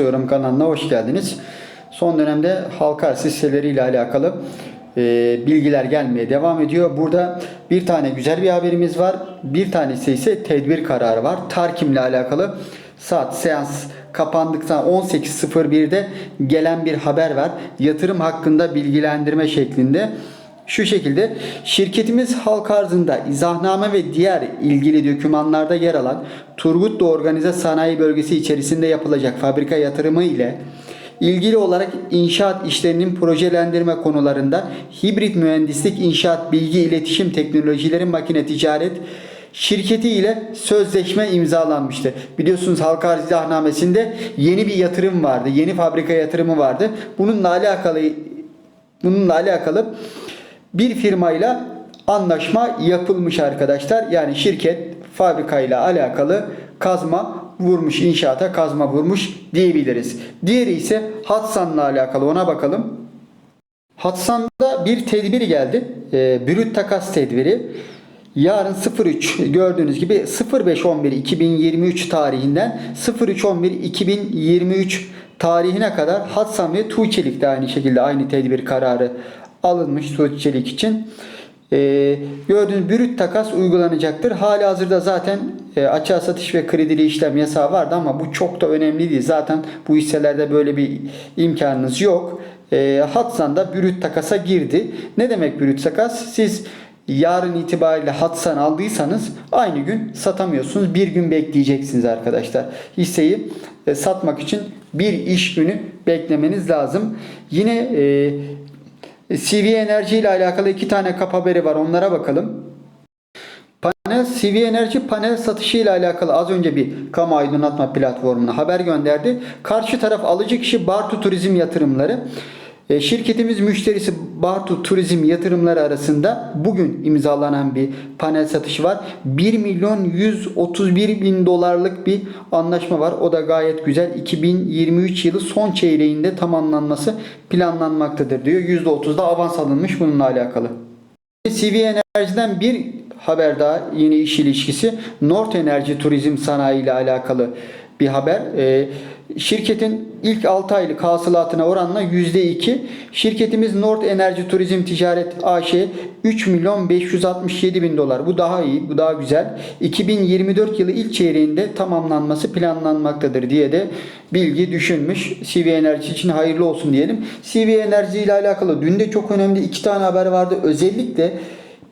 Yorum kanalına hoş geldiniz. Son dönemde halka arz hisseleriyle alakalı e, bilgiler gelmeye devam ediyor. Burada bir tane güzel bir haberimiz var. Bir tanesi ise tedbir kararı var. Tarkim'le alakalı saat seans kapandıktan 18.01'de gelen bir haber var. Yatırım hakkında bilgilendirme şeklinde. Şu şekilde şirketimiz halk arzında izahname ve diğer ilgili dokümanlarda yer alan Turgutlu Organize Sanayi Bölgesi içerisinde yapılacak fabrika yatırımı ile ilgili olarak inşaat işlerinin projelendirme konularında hibrit mühendislik, inşaat, bilgi, iletişim teknolojileri, makine ticaret şirketi ile sözleşme imzalanmıştı. Biliyorsunuz halka arz izahnamesinde yeni bir yatırım vardı. Yeni fabrika yatırımı vardı. Bununla alakalı bununla alakalı bir firmayla anlaşma yapılmış arkadaşlar. Yani şirket fabrikayla alakalı kazma vurmuş, inşaata kazma vurmuş diyebiliriz. Diğeri ise Hatsan'la alakalı ona bakalım. Hatsan'da bir tedbir geldi. E, brüt takas tedbiri. Yarın 03 gördüğünüz gibi 05.11 2023 tarihinden 03.11 2023 tarihine kadar Hatsan ve Tuğçelik de aynı şekilde aynı tedbir kararı alınmış Tuğçelik için. Ee, gördüğünüz brüt takas uygulanacaktır. Hali hazırda zaten e, açığa satış ve kredili işlem yasağı vardı ama bu çok da önemli değil. Zaten bu hisselerde böyle bir imkanınız yok. E, Hatsan da brüt takasa girdi. Ne demek brüt takas? Siz yarın itibariyle Hatsan aldıysanız aynı gün satamıyorsunuz. Bir gün bekleyeceksiniz arkadaşlar. Hisseyi e, satmak için bir iş günü beklemeniz lazım. Yine e, CV Enerji ile alakalı iki tane kap haberi var. Onlara bakalım. Panel CV Enerji panel satışı ile alakalı az önce bir kamu aydınlatma platformuna haber gönderdi. Karşı taraf alıcı kişi Bartu Turizm Yatırımları. E, Şirketimiz müşterisi Bartu Turizm Yatırımları arasında bugün imzalanan bir panel satışı var. 1 milyon 131 bin dolarlık bir anlaşma var. O da gayet güzel. 2023 yılı son çeyreğinde tamamlanması planlanmaktadır diyor. %30'da avans alınmış bununla alakalı. CV Enerji'den bir haber daha yeni iş ilişkisi. North Enerji Turizm Sanayi ile alakalı bir haber. Ee, şirketin ilk 6 aylık hasılatına oranla %2. Şirketimiz North Enerji Turizm Ticaret AŞ 3 milyon 567 bin dolar. Bu daha iyi, bu daha güzel. 2024 yılı ilk çeyreğinde tamamlanması planlanmaktadır diye de bilgi düşünmüş. CV Enerji için hayırlı olsun diyelim. CV Enerji ile alakalı dün de çok önemli iki tane haber vardı. Özellikle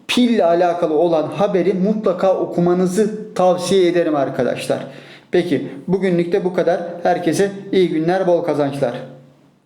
pille alakalı olan haberi mutlaka okumanızı tavsiye ederim arkadaşlar. Peki bugünlük de bu kadar. Herkese iyi günler, bol kazançlar.